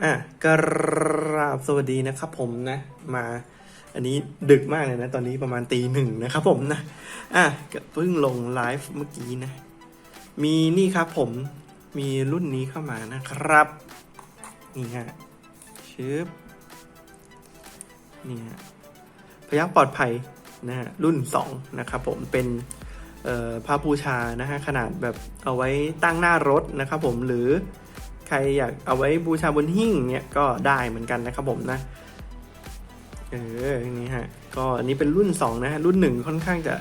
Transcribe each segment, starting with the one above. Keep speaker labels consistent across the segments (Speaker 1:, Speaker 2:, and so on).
Speaker 1: อะกราบสวัสดีนะครับผมนะ มาอันนี้ดึกมากเลยนะ ตอนนี้ประมาณตีหนึ่งนะครับผมนะ อะเพิ่งลงไลฟ์เมื่อกี้นะ มีนี่ครับผมมีรุ่นนี้เข้ามานะครับ นี่ฮะชึบนี่ฮะพยักปลอดภัยนะฮะรุ่น 2 นะครับผมเป็นเอ่อผ้าบูชานะฮะขนาดแบบเอาไว้ตั้งหน้ารถนะครับผมหรือ รอยากเอาไว้บูชาบนหิ้งเนี่ยก็ได้เหมือนกันนะครับผมนะ เออ นี่ฮะ ก็อันนี้เป็นรุ่น 2 นะฮะ รุ่น 1 ค่อนข้างจะ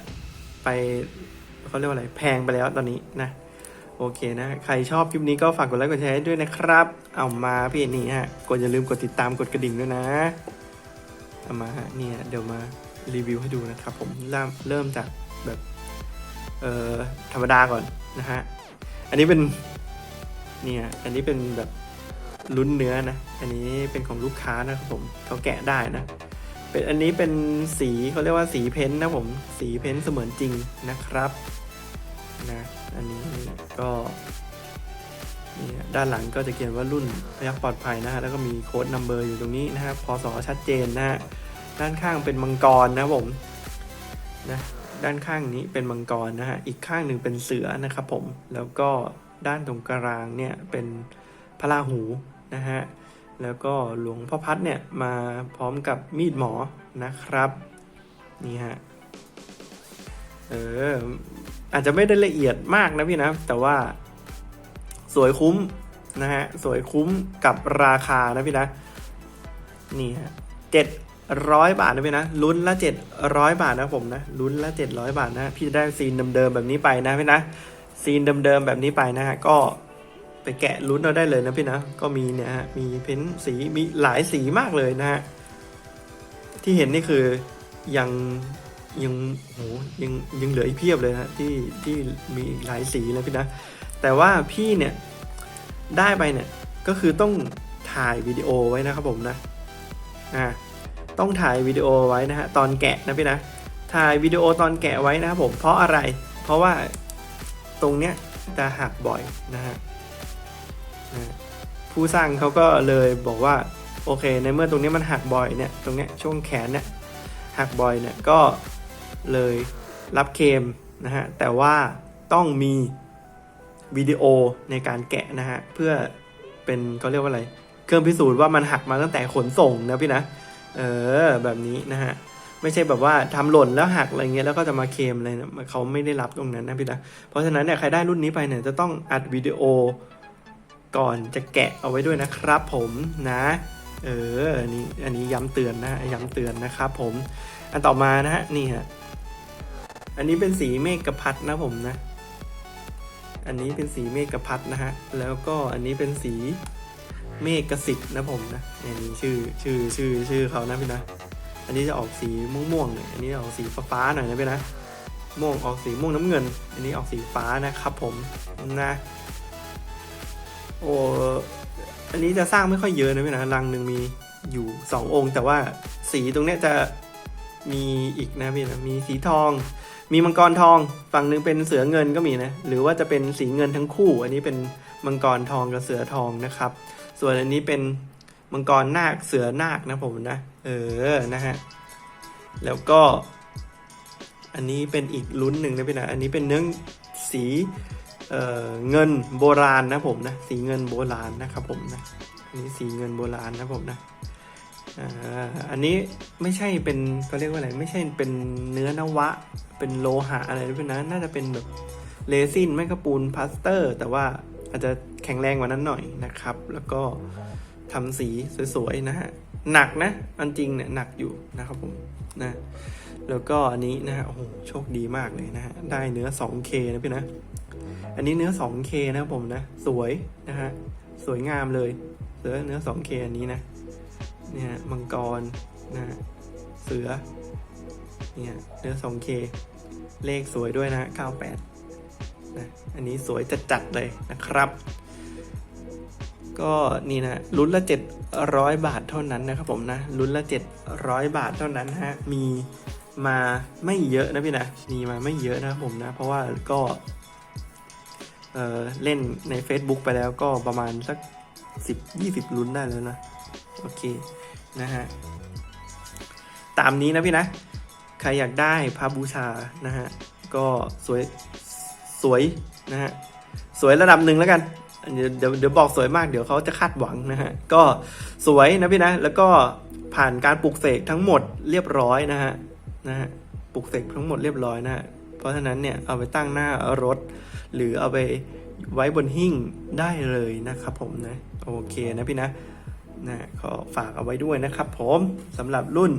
Speaker 1: ไปเขาเรียกว่าอะไร แพงไปแล้วตอนนี้นะ โอเคนะ ใครชอบคลิปนี้ก็ฝากกดไลค์กดแชร์ให้ด้วยนะครับ เอามาพี่นี่ฮะ กดอย่าลืมกดติดตามกดกระดิ่งด้วยนะเอามาฮะเนี่ยเดี๋ยวมารีวิวให้ดูนะครับผมเริ่มเริ่มจากแบบ เอ่อธรรมดาก่อนนะฮะ อันนี้เป็น เนี่ยอันนี้เป็นแบบลุ้นเนื้อนะ อันนี้เป็นของลูกค้านะครับผมเขาแกะได้นะเป็นอันนี้เป็นสีเขาเรียกว่าสีเพ้นท์นะผมสีเพ้นท์เสมือนจริงนะครับนะอันนี้ก็นี่ด้านหลังก็จะเขียนว่ารุ่นพยักปลอดภัยนะฮะแล้วก็มีโค้ดนัมเบอร์อยู่ตรงนี้นะครับพศชัดเจนนะฮะด้านข้างเป็นมังกรนะผมนะด้านข้างนี้เป็นมังกรนะฮะอีกข้างหนึ่งเป็นเสือนะครับผมแล้วก็ ด้านตรงกลางเนี่ยเป็นพระราหูนะฮะแล้วก็หลวงพ่อพัดเนี่ยมาพร้อมกับมีดหมอนะครับนี่ฮะเอออาจจะไม่ได้ละเอียดมากนะพี่นะ แต่ว่าสวยคุ้มนะฮะสวยคุ้มกับราคานะพี่นะนี่ฮะเจ็ดร้อยบาทนะพี่นะลุ้นละเจ็ดร้อยบาทนะผมนะลุ้นละเจ็ดร้อยบาทนะพี่จะได้ซีนเดิมๆแบบนี้ไปนะพี่นะ ซีนเดิมๆแบบนี้ไปนะฮะก็ไปแกะลุ้นเอาได้เลยนะพี่นะ ก็มีเนี่ยฮะมีเพ้นท์สีมีหลายสีมากเลยนะฮะที่เห็นนี่คือยังยังโหยังยังเหลืออีกเพียบเลยนะที่ที่มีหลายสีเลยพี่นะ แต่ว่าพี่เนี่ยได้ไปเนี่ยก็คือต้องถ่ายวิดีโอไว้นะครับผมนะอ่าต้องถ่ายวิดีโอไว้นะฮะตอนแกะนะพี่นะถ่ายวิดีโอตอนแกะไว้นะครับผมเพราะอะไร เพราะว่า ตรงเนี้ยจะหักบ่อยนะฮะผู้สร้างเขาก็เลยบอกว่าโอเค ในเมื่อตรงนี้มันหักบ่อยเนี่ยตรงเนี้ยช่วงแขนเนี่ยหักบ่อยเนี่ยก็เลยรับเคมนะฮะแต่ว่าต้องมีวิดีโอในการแกะนะฮะเพื่อเป็นเขาเรียกว่าอะไร เครื่องพิสูจน์ว่ามันหักมาตั้งแต่ขนส่งนะพี่นะ เออแบบนี้นะฮะ ไม่ใช่แบบว่าทำหล่นแล้วหักอะไรเงี้ยแล้วก็จะมาเคมอะไรนะเขาไม่ได้รับตรงนั้นนะพี่นะเพราะฉะนั้นเนี่ยใครได้รุ่นนี้ไปเนี่ยจะต้องอัดวิดีโอก่อนจะแกะเอาไว้ด้วยนะครับผมนะ เอออันนี้อันนี้ย้ำเตือนนะย้ำเตือนนะครับผมอันต่อมานะฮะนี่ฮะอันนี้เป็นสีเมฆกระพัดนะผมนะ อันนี้เป็นสีเมฆกระพัดนะฮะแล้วก็อันนี้เป็นสีเมฆกสิทธิ์นะผมนะอันนี้ชื่อชื่อชื่อชื่อเขานะพี่นะ อันนี้จะออกสีม่วงม่วงๆหน่อยอันนี้ออกสีฟ้าๆหน่อยนะเพี่นะ ม่วงออกสีม่วงน้ำเงิน อันนี้ออกสีฟ้านะครับผมนะ โอ้อันนี้จะสร้างไม่ค่อยเยอะนะเพี่นะรังหนึ่งมีอยู่สององค์ แต่ว่าสีตรงเนี้ยจะมีอีกนะพี่นะมีสีทอง มีมังกรทอง ฝั่งหนึ่งเป็นเสือเงินก็มีนะ หรือว่าจะเป็นสีเงินทั้งคู่ อันนี้เป็นมังกรทองกับเสือทองนะครับ ส่วนอันนี้เป็นมังกรนาคเสือนาคนะผมนะ เออ นะฮะ แล้วก็ อันนี้เป็นอีกลุ้นหนึ่งนะพี่นะ อันนี้เป็นเนื้อสีเออเงินโบราณนะผมนะ สีเงินโบราณนะครับผมนะ อันนี้สีเงินโบราณนะผมนะอันนี้ไม่ใช่เป็นเขาเรียกว่าอะไร ไม่ใช่เป็นเนื้อนวะ เป็นโลหะอะไรนะพี่นะ น่าจะเป็นแบบเรซินไม่ก็ปูนพลาสเตอร์ แต่ว่าอาจจะแข็งแรงกว่านั้นหน่อยนะครับ แล้วก็ทำสีสวยๆนะฮะ หนักนะ อันจริงเนี่ยหนักอยู่นะครับผมนะแล้วก็อันนี้นะฮะโอ้โหโชคดีมากเลยนะฮะได้เนื้อ 2K นะพี่นะ อันนี้เนื้อ 2K นะครับผมนะ สวยนะฮะสวยงามเลยเสือเนื้อ 2K อันนี้นะเนี่ยมังกรนะฮะเสือเนี่ยเนื้อ 2K เลขสวยด้วยนะ 98นะอันนี้สวยจัดๆเลยนะครับ ก็นี่นะลุ้นละ 700 บาทเท่านั้นนะครับผมนะลุ้นละ 700 บาทเท่านั้นฮะมีมาไม่เยอะนะพี่นะมีมาไม่เยอะนะครับผมนะ เพราะว่าก็เออเล่นใน Facebook ไปแล้วก็ประมาณสักสิบยี่สิบลุ้นได้แล้วนะ โอเคนะฮะตามนี้นะพี่นะ ใครอยากได้พระบูชานะฮะก็สวยสวยนะฮะสวยระดับหนึ่งแล้วกัน เดี๋ยวเดี๋ยวบอกสวยมากเดี๋ยวเขาจะคาดหวังนะฮะ ก็สวยนะพี่นะ แล้วก็ผ่านการปลูกเสกทั้งหมดเรียบร้อยนะฮะนะฮะปลูกเสกทั้งหมดเรียบร้อยนะฮะเพราะฉะนั้นเนี่ยเอาไปตั้งหน้ารถ หรือเอาไปไว้บนหิ้งได้เลยนะครับผมนะโอเคนะพี่นะนะขอฝากเอาไว้ด้วยนะครับผมสำหรับรุ่น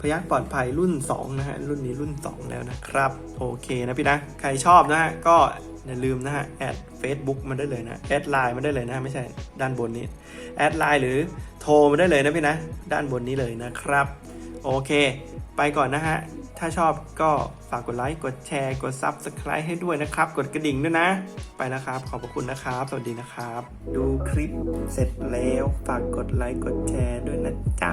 Speaker 1: พยักปลอดภัยรุ่น 2 นะฮะ รุ่นนี้รุ่น 2 แล้วนะครับ โอเคนะพี่นะ ใครชอบนะฮะ ก็ อย่าลืมนะฮะแอด Facebook มาได้เลยนะแอดไลน์มาได้เลยนะไม่ใช่ด้านบนนี้แอดไลน์หรือโทรมาได้เลยนะพี่นะ ด้านบนนี้เลยนะครับ โอเค ไปก่อนนะฮะ ถ้าชอบก็ฝากกดไลค์กดแชร์กด Subscribe ให้ด้วยนะครับ กดกระดิ่งด้วยนะ ไปนะครับ ขอบพระคุณนะครับ สวัสดีนะครับ ดูคลิปเสร็จแล้วฝากกดไลค์กดแชร์ด้วยนะจ๊ะ